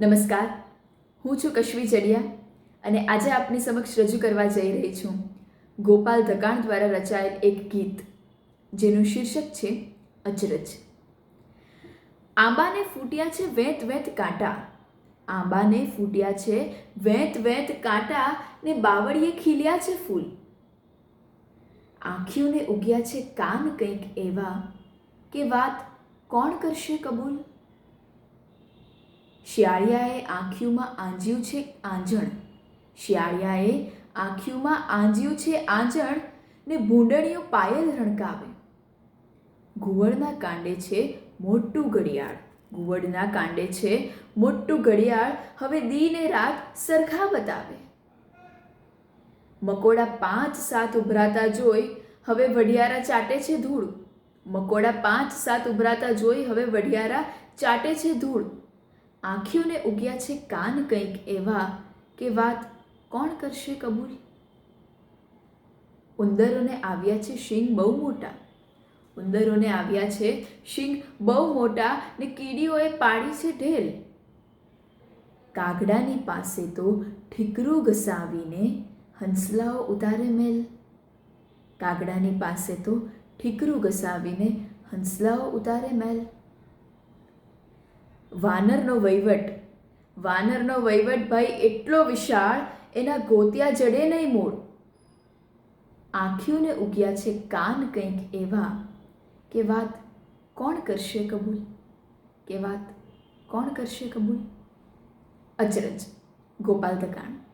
નમસ્કાર. હું છું કશ્વી ચડિયા અને આજે આપની સમક્ષ રજૂ કરવા જઈ રહી છું. ગોપાલ ધકાણ દ્વારા રચાયેલ એક ગીત, જેનું શીર્ષક છે અચરજ. આંબાને ફૂટ્યા છે વેત વેત કાંટા. આંબાને ફૂટ્યા છે વેત વેત કાંટા ને બાવળીએ ખીલ્યા છે ફૂલ. આંખીઓને ઉગ્યા છે કાન કંઈક એવા કે વાત કોણ કરશે કબૂલ? શિયાળિયાએ આંખીઓમાં આંજ્યું છે આંજણ. શિયાળિયાએ આંખીઓમાં આંજ્યું છે આંજણ ને ભૂંડણીઓ પાયલ રણકાવે. ઘુવડના કાંડે છે મોટું ઘડિયાળ. ઘુવડના કાંડે છે મોટું ઘડિયાળ હવે દી ને રાત સરખા બતાવે. મકોડા પાંચ સાત ઉભરાતા જોઈ હવે વઢિયારા ચાટે છે ધૂળ. મકોડા પાંચ સાત ઉભરાતા જોઈ હવે વઢિયારા ચાટે છે ધૂળ. આંખીઓને ઉગ્યા છે કાન કંઈક એવા કે વાત કોણ કરશે કબૂલ? ઉંદરોને આવ્યા છે શિંગ બહુ મોટા. ઉંદરોને આવ્યા છે શિંગ બહુ મોટા ને કીડીઓએ પાડી છે ઢેલ. કાગડાની પાસે તો ઠીકરું ઘસાવીને હંસલાઓ ઉતારે મેલ. કાગડાની પાસે તો ઠીકરું ઘસાવીને હંસલાઓ ઉતારે મેલ. વાનરનો વહીવટ. વાનરનો વહીવટ ભાઈ એટલો વિશાળ, એના ગોતિયા જડે નહીં મૂળ. આંખીઓને ઉગ્યા છે કાન કંઈક એવા કે વાત કોણ કરશે કબૂલ? કે વાત કોણ કરશે કબૂલ? અચરજ, ગોપાલ ધકાણ